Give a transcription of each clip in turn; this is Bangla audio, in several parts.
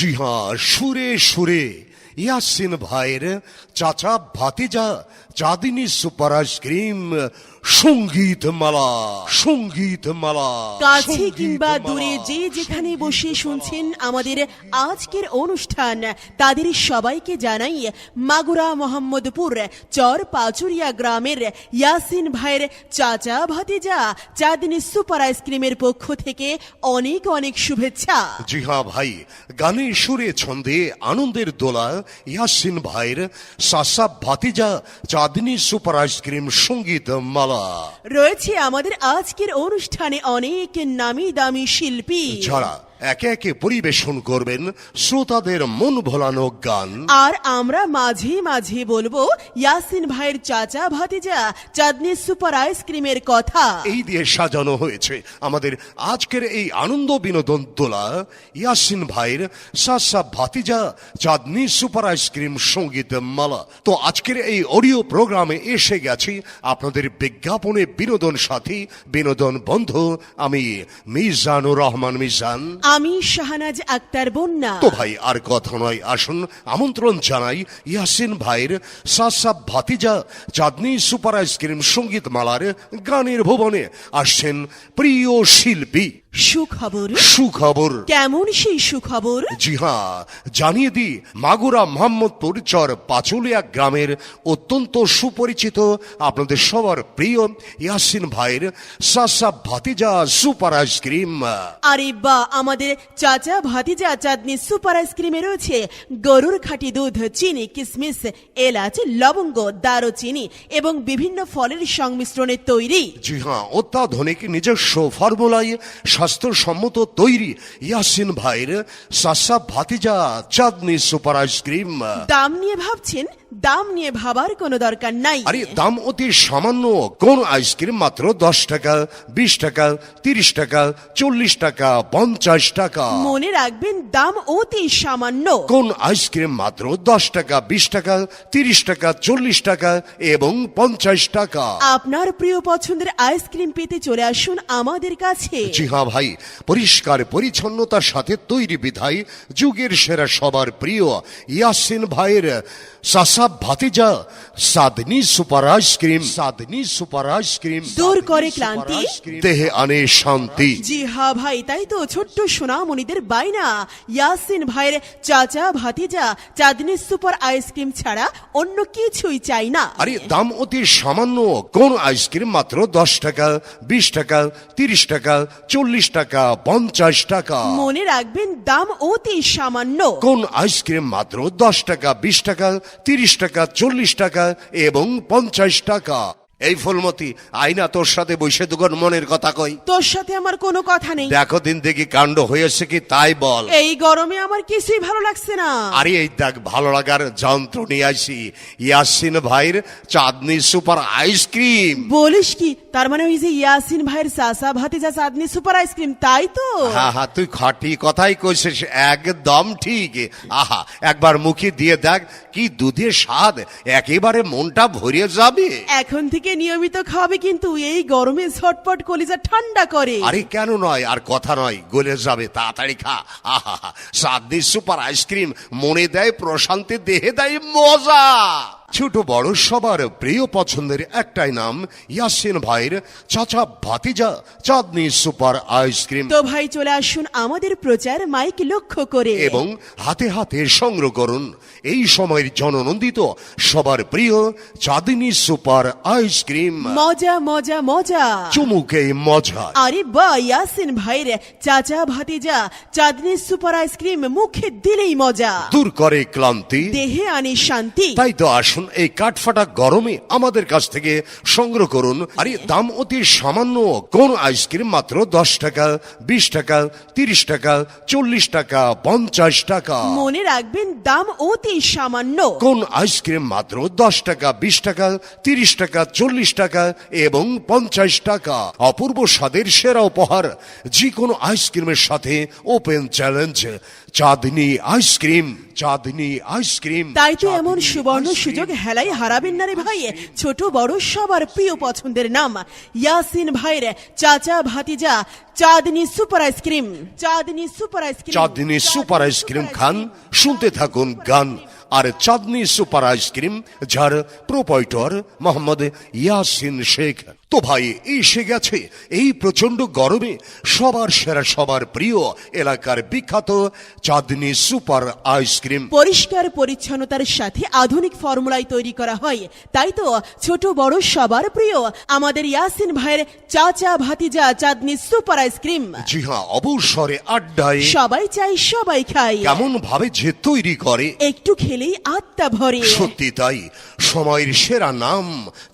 জি হ্যাঁ সুরে সুরে। ইয়াসিন ভাইয়ের চাচা ভাতিজা চাঁদিনী সুপার আইসক্রিম সংগীত মালা সংগীত মালা কাছে কিংবা দূরে যে যেখানে বসে শুনছেন আমাদের আজকের অনুষ্ঠান তাদের সবাইকে জানাই মাগুরা মোহাম্মদপুর চর পাচুরিয়া গ্রামের ইয়াসিন ভাইয়ের চাচা ভাতিজা চাঁদিনী সুপার আইসক্রিমের পক্ষ থেকে অনেক অনেক শুভেচ্ছা। জি হ্যাঁ ভাই গানে সুরে ছন্দে আনন্দের দোলা ইয়াসিন ভাইয়ের সাসা ভাতিজা চাঁদনি সুপার আইসক্রিম সংগীত মালা। রয়েছে আমাদের আজকের অনুষ্ঠানে অনেক নামি দামি শিল্পী। যারা একে একে পরিবেশন করবেন শ্রোতাদের মন ভোলানো গান। আর আমরা মাঝে মাঝে বলব ইয়াসিন ভাইয়ের চাচা ভাতিজা চাঁদনি সুপার আইসক্রিমের কথা। এই দিয়ে সাজানো হয়েছে আমাদের আজকের এই আনন্দ বিনোদন দোলা। ইয়াসিন ভাইয়ের সাসা ভাতিজা চাঁদনি সুপার আইসক্রিম সংগীত মালা। তো আজকের এই অডিও প্রোগ্রামে এসে গেছি আপনাদের বিজ্ঞাপনে বিনোদন সাথী বিনোদন বন্ধু আমি মিজানুর রহমান মিজান। আমি শাহনাজ আক্তার বন্যা। তো ভাই, আর কথা নয়। আসুন, আমন্ত্রণ জানাই ইয়াসিন ভাইয়ের সাসা ভাতিজা চাঁদনি সুপার আইসক্রিম সংগীত মালার গানের ভুবনে। আসছেন প্রিয় শিল্পী। সুখবর? সুখবর। কেমন সেই সুখবর? জি হ্যাঁ জানিয়ে দিই মাগুরা মোহাম্মদপুর চর পাচুলিয়া গ্রামের অত্যন্ত সুপরিচিত আপনাদের সবার প্রিয় ইয়াসিন ভাইয়ের সাসা ভাতিজা সুপার আইসক্রিম আরে বা আমাদের চাচা ভাতিজা চাঁদনি সুপার আইসক্রিমে রয়েছে গরুর খাঁটি দুধ চিনি কিসমিস এলাচ লবঙ্গ দারুচিনি এবং বিভিন্ন ফলের সংমিশ্রণে তৈরি। জি হ্যাঁ অত্যাধুনিক নিজস্ব ফর্মুলায় স্বাস্থ্যসম্মত তৈরি। ইয়াসিন ভাইয়ের সাসা ভাতিজা চাঁদনি সুপার আইসক্রিম। দাম নিয়ে ভাবছেন দাম নিয়ে ভাবার কোনো দরকার নাই। আরে দাম অতি সামান্য। কোন আইসক্রিম মাত্র দশ টাকা বিশ টাকা তিরিশ টাকা চল্লিশ টাকা পঞ্চাশ টাকা। মনে রাখবেন দাম অতি সামান্য। কোন আইসক্রিম মাত্র দশ টাকা বিশ টাকা তিরিশ টাকা চল্লিশ টাকা এবং পঞ্চাশ টাকা। আপনার প্রিয় পছন্দের আইসক্রিম পেতে চলে আসুন আমাদের কাছে। জি হ্যাঁ ভাই পরিষ্কার পরিচ্ছন্নতার সাথে তৈরি বিধায় যুগের সেরা সবার প্রিয় ইয়াসিন ভাইয়ের সাসা ভাতিজা Chandni super ice cream Chandni super ice cream দূর করে ক্লান্তি। দেহে আনে শান্তি। জি হ্যাঁ ভাই তাই তো ছোট্ট সোনামণিদের বাইনা ইয়াসিন ভাইয়ের চাচা ভাতিজা চাঁদনি সুপার আইসক্রিম ছাড়া অন্য কিছুই চাই না। আরে দাম অতি সামান্য। কোন আইসক্রিম মাত্র দশ টাকা বিশ টাকা তিরিশ টাকা চল্লিশ টাকা পঞ্চাশ টাকা? মনে রাখবেন দাম অতি সামান্য। কোন আইসক্রিম মাত্র দশ টাকা বিশ টাকা তিরিশ টাকা চল্লিশ টাকা এবং পঞ্চাশ টাকা। এই ফুলমতি আইনা তোর সাথে বসে দুগন মনের কথা কই। তোর সাথে আমার কোনো কথা নেই। দেখো দিন দেখি কাণ্ড হয়েছে কি তাই বল। এই গরমে আমার কিছুই ভালো লাগছে না। আরে এই দেখ ভালো লাগার যন্ত্র নিয়ে আসি। ইয়াসিন ভাইয়ের চাঁদনি সুপার আইসক্রিম। বলিস কি তার মানে ওই যে ইয়াসিন ভাইয়ের চাচা ভাতিজা চাঁদনি সুপার আইসক্রিম তাই তো? হ্যাঁ হ্যাঁ তুই খাটি কথাই কইছিস একদম ঠিক। আহা একবার মুখে দিয়ে দেখ কি দুধের স্বাদ একেবারে মনটা ভরে যাবে। এখন থেকে নিয়মিত খাবে কিন্তু এই গরমে ঝটপট কলিজা ঠান্ডা করে। আরে কেন নয় আর কথা নয় গলে যাবে তাড়াতাড়ি খা। আহা সাদনি সুপার আইসক্রিম মনে দেয় প্রশান্তি দেহে দেয় মজা। ছোট বড় সবার প্রিয় পছন্দের একটাই নাম ইয়াসিন ভাইয়ের চাচা ভাতিজা চাঁদনি সুপার আইসক্রিম। তো ভাই চলে আসুন আমাদের প্রচার মাইক লক্ষ্য করে। এবং হাতে হাতে সংগ্রহ করুন এই সময়ের জননন্দিত সবার প্রিয় চাঁদিনী সুপার আইসক্রিম। মজা মজা মজা। চুমুকে মজা। আরে বা ইয়াসিন ভাইয়ের চাচা ভাতিজা চাঁদনি সুপার আইসক্রিম মুখে দিলেই মজা। দূর করে ক্লান্তি। দেহে আনে শান্তি। তাই তো আসুন এই কাঠফাটা গরমে আমাদের কাছ থেকে সংগ্রহ করুন। আরে দাম অতি সামান্য কোন আইসক্রিম মাত্র দশ টাকা বিশ টাকা তিরিশ টাকা চল্লিশ টাকা পঞ্চাশ টাকা। মনে রাখবেন দাম অতি সামান্য। কোন আইসক্রিম মাত্র দশ টাকা বিশ টাকা তিরিশ টাকা চল্লিশ টাকা এবং পঞ্চাশ টাকা। অপূর্ব স্বাদের সেরা উপহার যে কোনো আইসক্রিমের সাথে open challenge Chandni ice cream Chandni ice cream তাই তো এমন সুবর্ণ সুযোগ হেলাই হারাবেন না রে ভাই। ছোট বড় সবার প্রিয় পছন্দের নাম ইয়াসিন ভাইয়ের চাচা ভাতিজা Chandni super ice cream Chandni super ice cream Chandni super ice cream খান শুনতে থাকুন গান। আর চাঁদনি সুপার আইসক্রিম যার প্রোপাইটর মোহাম্মদ ইয়াসিন শেখ। তো ভাই এসে গেছে। এই প্রচণ্ড গরমে সবার সেরা সবার প্রিয় এলাকার বিখ্যাত চাঁদনি সুপার আইসক্রিম। পরিষ্কার পরিচ্ছন্নতার সাথে আধুনিক ফর্মুলায় তৈরি করা হয়। তাই তো ছোট বড় সবার প্রিয় আমাদের ইয়াসিন ভাইয়ের চাচা ভাতিজা চাঁদনি সুপার আইসক্রিম। জি হ্যাঁ অবসরে আড্ডায়। সবাই চাই সবাই খাই কেমন ভাবে যে তৈরি করে। একটু খেলেই আত্মা ভরে। সত্যি তাই সময়ের সেরা নাম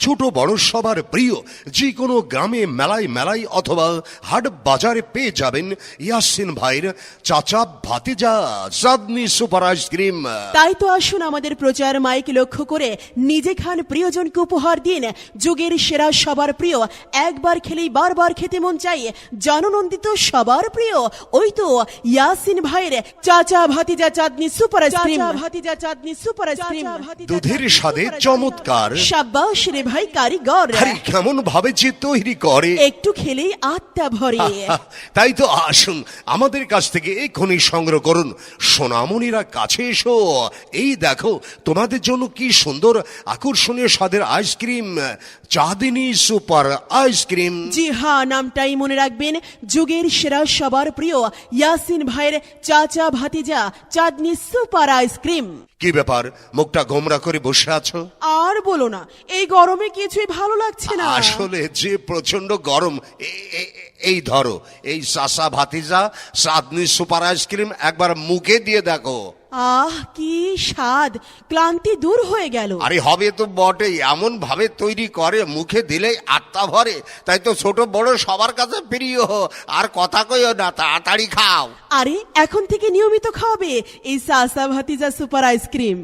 ছোট বড় সবার প্রিয় যে কোনো গ্রামে মেলায় মেলায় অথবা হাট বাজারে পেয়ে যাবেন ইয়াসিন ভাইয়ের চাচা ভাতিজা চাঁদনি সুপার আইসক্রিম তাই তো আসুন আমাদের প্রচার মাইক লক্ষ্য করে নিজে খান প্রিয়জনকে উপহার দিন। যুগের সেরা সবার প্রিয় একবার খেলেই বারবার খেতে মন চাই জননন্দিত সবার প্রিয় ওই তো ইয়াসিন ভাইয়ের চাচা ভাতিজা চাঁদনি সুপার আইসক্রিম ভাতিজা চাঁদনি সুপার আইসক্রিম দুধের স্বাদে চমৎকার। সাব্বাস রে ভাই কারিগর। আরে কেমন ভাবে যে তৈরি করে। একটু খেলেই আত্মা ভরে। তাই তো আসুন আমাদের কাছ থেকে এক্ষুনি সংগ্রহ করুন। সোনামণিরা কাছে এসো। এই দেখো তোমাদের জন্য কি সুন্দর আকর্ষণীয় স্বাদের ice cream. Chandni super ice cream. জি হ্যাঁ নামটাই মনে রাখবেন। যুগের সেরা সবার প্রিয় ইয়াসিন ভাইয়ের চাচা ভাতিজা চাঁদনি সুপার আইসক্রিম। কি ব্যাপার? মুখটা গোমরা করে বসে আছো? আর বলো না এই গরমে কিছুই ভালো লাগছে না। আসলে যে প্রচণ্ড গরম এই ধরো এই সাসা ভাতিজা সাদনি সুপার আইসক্রিম একবার মুখে দিয়ে দেখো। আহ কি স্বাদ। ক্লান্তি দূর হয়ে গেল। আরে হবে তো বটেই। এমন ভাবে তৈরি করে মুখে দিলেই আত্মা ভরে। তাই তো ছোট বড় সবার কাছে প্রিয়। আর কথা কইও না তাড়াতাড়ি খাও। আরে এখন থেকে নিয়মিত খাওয়াবে। এই সাসা ভাতিজা সুপার আইসক্রিম।